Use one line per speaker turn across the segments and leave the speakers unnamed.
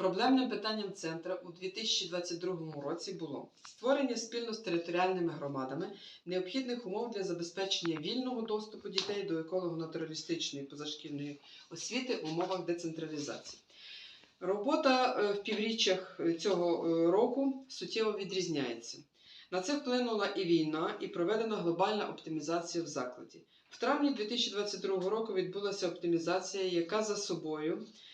Проблемним питанням центра у 2022 році було створення спільно з територіальними громадами необхідних умов для забезпечення вільного доступу дітей до еколого-натуралістичної позашкільної освіти в умовах децентралізації. Робота е, в півріччях цього е, року суттєво відрізняється. На це вплинула і війна, і проведена глобальна оптимізація в закладі. В травні 2022 року відбулася оптимізація, яка за собою е,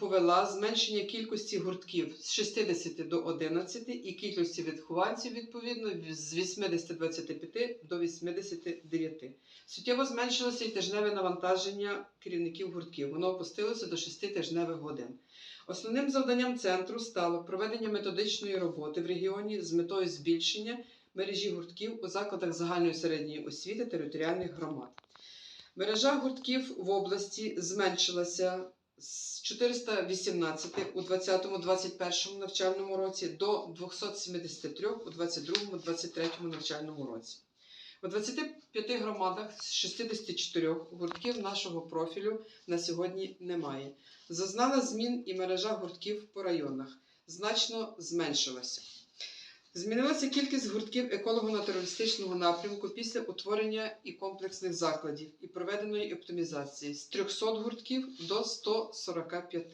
повела зменшення кількості гуртків з 60 до 11 і кількості вихованців, відповідно, з 80-25 до 89. Суттєво зменшилося і тижневе навантаження керівників гуртків. Воно опустилося до 6 тижневих годин. Основним завданням центру стало проведення методичної роботи в регіоні з метою збільшення мережі гуртків у закладах загальної середньої освіти територіальних громад. Мережа гуртків в області зменшилася з 418 у 2020-2021 навчальному році до 273 у 2022-2023 навчальному році. У 25 громадах з 64 гуртків нашого профілю на сьогодні немає. Зазнала змін і мережа гуртків по районах. Значно зменшилася. Змінилася кількість гуртків еколого-натуралістичного напрямку після утворення і комплексних закладів і проведеної оптимізації з 300 гуртків до 145.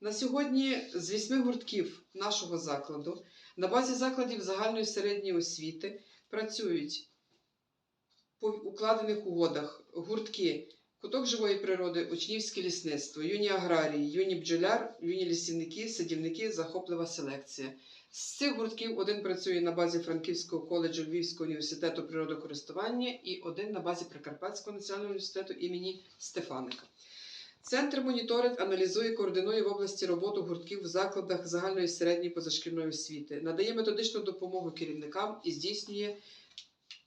На сьогодні з 8 гуртків нашого закладу на базі закладів загальної середньої освіти працюють по укладених угодах гуртки Куток живої природи, учнівське лісництво, юні аграрії, юні бджоляр, юні лісівники, садівники, захоплива селекція. З цих гуртків один працює на базі Франківського коледжу Львівського університету природокористування і один на базі Прикарпатського національного університету імені Стефаника. Центр моніторить, аналізує, координує в області роботу гуртків в закладах загальної середньої позашкільної освіти, надає методичну допомогу керівникам і здійснює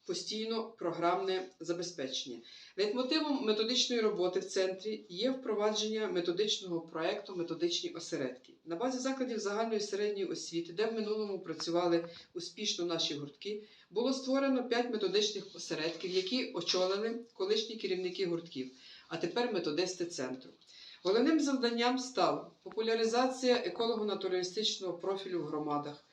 постійно програмне забезпечення. Лейтмотивом методичної роботи в центрі є впровадження методичного проекту Методичні осередки. На базі закладів загальної середньої освіти, де в минулому працювали успішно наші гуртки, було створено 5 методичних осередків, які очолили колишні керівники гуртків, а тепер методисти центру. Головним завданням стала популяризація еколого-натуралістичного профілю в громадах.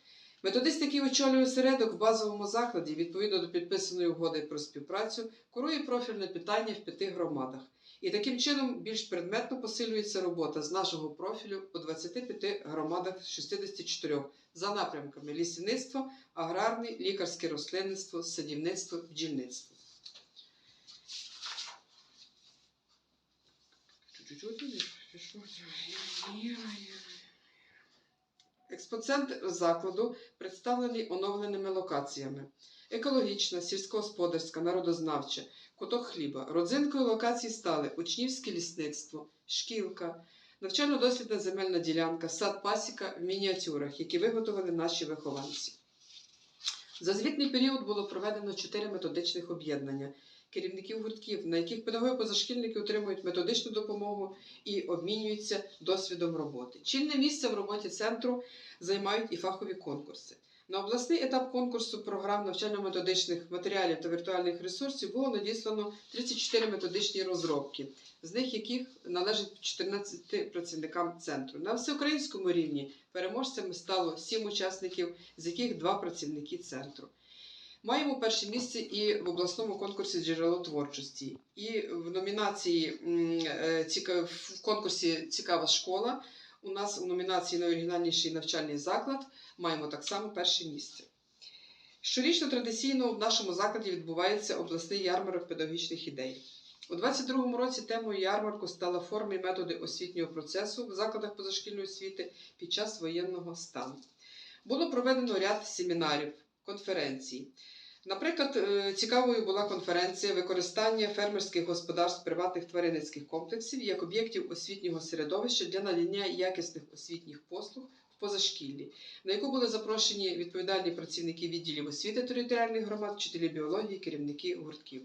Методист, який очолює осередок в базовому закладі, відповідно до підписаної угоди про співпрацю, курує профільне питання в п'яти громадах. І таким чином більш предметно посилюється робота з нашого профілю у 25 громадах з 64 за напрямками лісівництво, аграрне, лікарське рослинництво, садівництво, бджільництво. Експоцентр закладу представлений оновленими локаціями: екологічна, сільськогосподарська, народознавча, куток хліба. Родзинкою локацій стали учнівське лісництво, шкілка, навчально-дослідна земельна ділянка, сад пасіка в мініатюрах, які виготовили наші вихованці. За звітний період було проведено чотири методичних об'єднання керівників гуртків, на яких педагоги-позашкільники отримують методичну допомогу і обмінюються досвідом роботи. Чільне місце в роботі центру займають і фахові конкурси. На обласний етап конкурсу програм навчально-методичних матеріалів та віртуальних ресурсів було надіслано 34 методичні розробки, з них яких належать 14 працівникам центру. На всеукраїнському рівні переможцями стало 7 учасників, з яких 2 працівники центру. Маємо перше місце і в обласному конкурсі джерело творчості, і в номінації е, в конкурсі Цікава школа. У нас у номінації найоригінальніший навчальний заклад маємо так само перше місце. Щорічно традиційно в нашому закладі відбувається обласний ярмарок педагогічних ідей. У 2022 році темою ярмарку стала форми і методи освітнього процесу в закладах позашкільної освіти під час воєнного стану. Було проведено ряд семінарів, конференцій. Наприклад, е, цікавою була конференція використання фермерських господарств приватних тваринницьких комплексів як об'єктів освітнього середовища для надання якісних освітніх послуг в позашкіллі, на яку були запрошені відповідальні працівники відділів освіти територіальних громад, вчителі біології, керівники гуртків.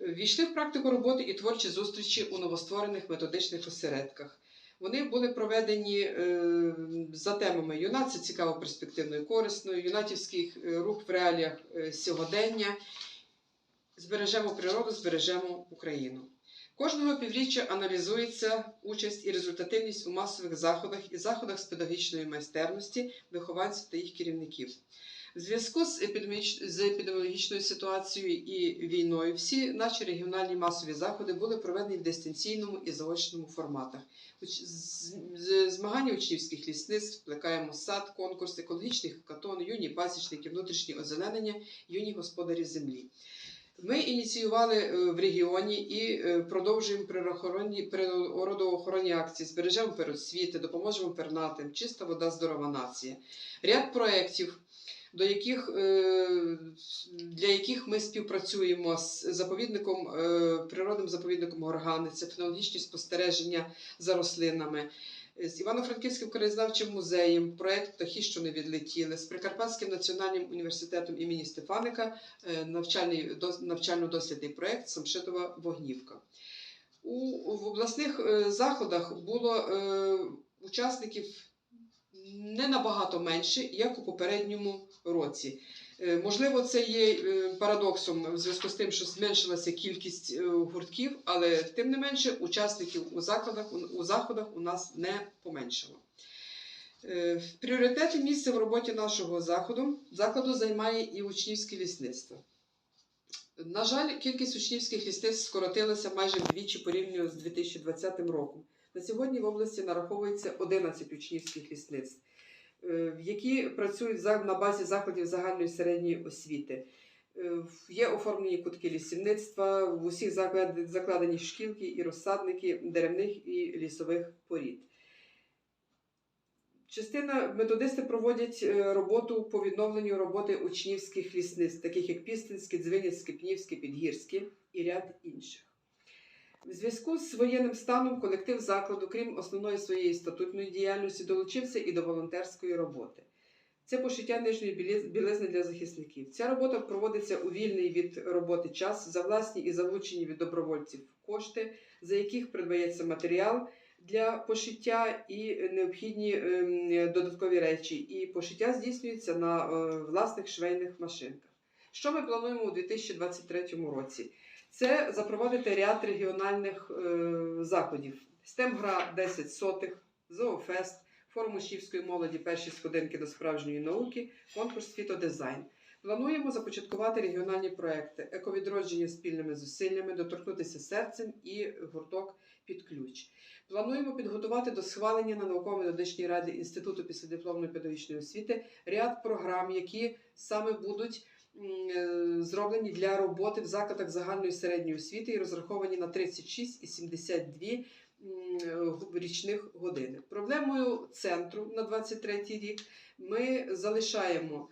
Е, Війшли в практику роботи і творчі зустрічі у новостворених методичних осередках. Вони були проведені е, за темами юнацтво цікаво, перспективно і корисно, юнатівський е, рух в реаліях е, сьогодення. Збережемо природу, збережемо Україну. Кожного півріччя аналізується участь і результативність у масових заходах і заходах з педагогічної майстерності вихованців та їх керівників. В зв'язку з, епідеміч... з епідеміологічною ситуацією і війною всі наші регіональні масові заходи були проведені в дистанційному і заочному форматах. Змагання учнівських лісництв, плекаємо сад, конкурс екологічних катон, юні пасічники, внутрішні озеленення, юні господарі землі. Ми ініціювали е, в регіоні і е, продовжуємо природоохоронні акції, збережемо перосвіти, допоможемо пернатим, чиста вода, здорова нація. Ряд проєктів, до яких, е, для яких ми співпрацюємо з заповідником, е, природним заповідником Горгани, це фенологічні спостереження за рослинами. З Івано-Франківським краєзнавчим музеєм, проект Птахи, що не відлетіли, з Прикарпатським національним університетом імені Стефаника, е, навчально-дослідний проект Самшитова Вогнівка. У, в обласних е, заходах було е, учасників не набагато менше, як у попередньому році. Е, Можливо, це є е, парадоксом в зв'язку з тим, що зменшилася кількість е, гуртків, але тим не менше учасників у закладах у, заходах у нас не поменшало. В пріоритеті місце в роботі нашого заходу закладу займає і учнівське лісництво. На жаль, кількість учнівських лісництв скоротилася майже вдвічі порівняно з 2020 роком. На сьогодні в області нараховується 11 учнівських лісництв, е, які працюють на базі закладів загальної середньої освіти. Е, Є оформлені кутки лісівництва, в усіх закладені шкілки і розсадники деревних і лісових порід. Частина методисти проводять е, роботу по відновленню роботи учнівських лісництв, таких як Пістинське, Дзвиницьке, Пнівське, Підгірське і ряд інших. В зв'язку з воєнним станом колектив закладу, крім основної своєї статутної діяльності, долучився і до волонтерської роботи. Це пошиття нижньої білизни для захисників. Ця робота проводиться у вільний від роботи час за власні і залучені від добровольців кошти, за яких придбається матеріал для пошиття і необхідні ем, додаткові речі. І пошиття здійснюється на е, власних швейних машинках. Що ми плануємо у 2023 році? Це запровадити ряд регіональних е, заходів. Стемгра 10 сотих, зоофест, форум учнівської молоді перші сходинки до справжньої науки, конкурс фітодизайн. Плануємо започаткувати регіональні проекти, ековідродження спільними зусиллями, доторкнутися серцем і гурток під ключ. Плануємо підготувати до схвалення на науково-методичній раді Інституту післядипломної педагогічної освіти ряд програм, які саме будуть зроблені для роботи в закладах загальної середньої освіти і розраховані на 36 і 72 м, е, річних години. Проблемою центру на 23 рік ми залишаємо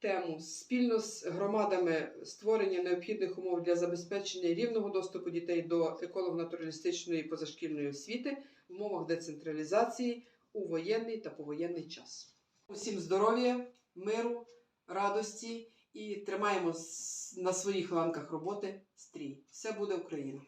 тему спільно з громадами створення необхідних умов для забезпечення рівного доступу дітей до еколого-натуралістичної і позашкільної освіти в умовах децентралізації у воєнний та повоєнний час. Усім здоров'я, миру, радості і тримаємо на своїх ланках роботи стрій. Все буде Україна!